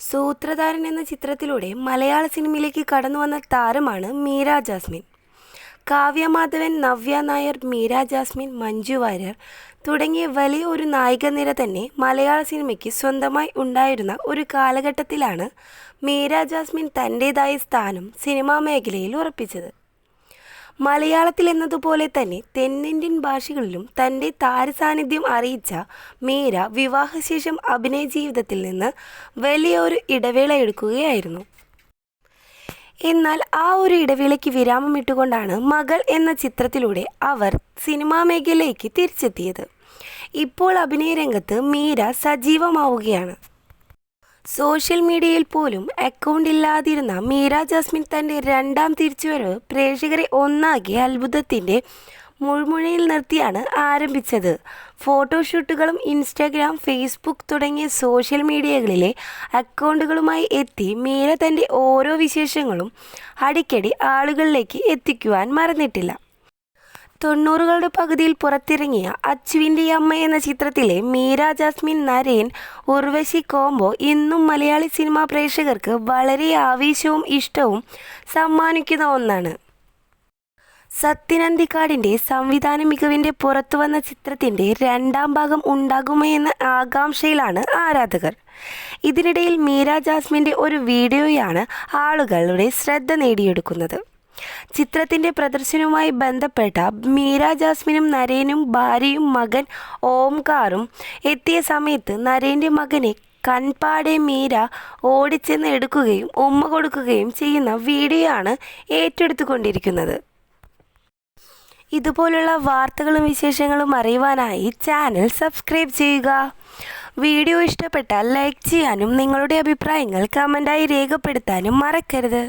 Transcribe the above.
സൂത്രധാരൻ എന്ന ചിത്രത്തിലൂടെ മലയാള സിനിമയിലേക്ക് കടന്നു വന്ന താരമാണ് മീര ജാസ്മിൻ. കാവ്യ മാധവൻ നവ്യ നായർ മീര ജാസ്മിൻ മഞ്ജു വാര്യർ തുടങ്ങിയ വലിയ ഒരു നായിക നിര തന്നെ മലയാള സിനിമയ്ക്ക് സ്വന്തമായി ഉണ്ടായിരുന്ന ഒരു കാലഘട്ടത്തിലാണ് മീര ജാസ്മിൻ തന്റേതായ സ്ഥാനം സിനിമാ മേഖലയിൽ ഉറപ്പിച്ചത്. മലയാളത്തിൽ എന്നതുപോലെ തന്നെ തെന്നിന്ത്യൻ ഭാഷകളിലും തന്റെ താരസാന്നിധ്യം അറിയിച്ച മീര വിവാഹശേഷം അഭിനയ ജീവിതത്തിൽ നിന്ന് വലിയൊരു ഇടവേള എടുക്കുകയായിരുന്നു. എന്നാൽ ആ ഒരു ഇടവേളയ്ക്ക് വിരാമമിട്ടുകൊണ്ടാണ് മകൾ എന്ന ചിത്രത്തിലൂടെ അവർ സിനിമാ മേഖലയിലേക്ക് തിരിച്ചെത്തിയത്. ഇപ്പോൾ അഭിനയ രംഗത്ത് മീര സജീവമാവുകയാണ്. സോഷ്യൽ മീഡിയയിൽ പോലും അക്കൗണ്ട് ഇല്ലാതിരുന്ന മീര ജാസ്മിൻ തന്റെ രണ്ടാം തിരിച്ചുവരവ് പ്രേക്ഷകരെ ഒന്നാക്കി അത്ഭുതത്തിന്റെ മുൾമുഴയിൽ നിർത്തിയാണ് ആരംഭിച്ചത്. ഫോട്ടോഷൂട്ടുകളും ഇൻസ്റ്റാഗ്രാം ഫേസ്ബുക്ക് തുടങ്ങിയ സോഷ്യൽ മീഡിയകളിലെ അക്കൗണ്ടുകളുമായി എത്തി മീര തന്റെ ഓരോ വിശേഷങ്ങളും അടിക്കടി ആളുകളിലേക്ക് എത്തിക്കുവാൻ മറന്നിട്ടില്ല. തൊണ്ണൂറുകളുടെ പകുതിയിൽ പുറത്തിറങ്ങിയ അച്ചുവിന്റെ അമ്മ എന്ന ചിത്രത്തിലെ മീര ജാസ്മിൻ നരേൻ ഉർവശി കോംബോ ഇന്നും മലയാളി സിനിമാ പ്രേക്ഷകർക്ക് വളരെ ആവേശവും ഇഷ്ടവും സമ്മാനിക്കുന്ന ഒന്നാണ്. സത്യനന്ദിക്കാടിന്റെ സംവിധാന മികവിന്റെ പുറത്തു വന്ന ചിത്രത്തിന്റെ രണ്ടാം ഭാഗം ഉണ്ടാകുമോ എന്ന ആകാംക്ഷയിലാണ് ആരാധകർ. ഇതിനിടയിൽ മീര ജാസ്മിന്റെ ഒരു വീഡിയോയാണ് ആളുകളുടെ ശ്രദ്ധ നേടിയെടുക്കുന്നത്. ചിത്രത്തിന്റെ പ്രദർശനവുമായി ബന്ധപ്പെട്ട മീര ജാസ്മിനും നരേനും ഭാര്യയും മകൻ ഓംകാറും എത്തിയ സമയത്ത് നരേന്റെ മകനെ കൺപാടെ മീര ഓടിച്ചെന്ന് എടുക്കുകയും ഉമ്മ കൊടുക്കുകയും ചെയ്യുന്ന വീഡിയോ ആണ് ഏറ്റെടുത്തുകൊണ്ടിരിക്കുന്നത്. ഇതുപോലുള്ള വാർത്തകളും വിശേഷങ്ങളും അറിയുവാനായി ചാനൽ സബ്സ്ക്രൈബ് ചെയ്യുക. വീഡിയോ ഇഷ്ടപ്പെട്ടാൽ ലൈക്ക് ചെയ്യാനും നിങ്ങളുടെ അഭിപ്രായങ്ങൾ കമന്റായി രേഖപ്പെടുത്താനും മറക്കരുത്.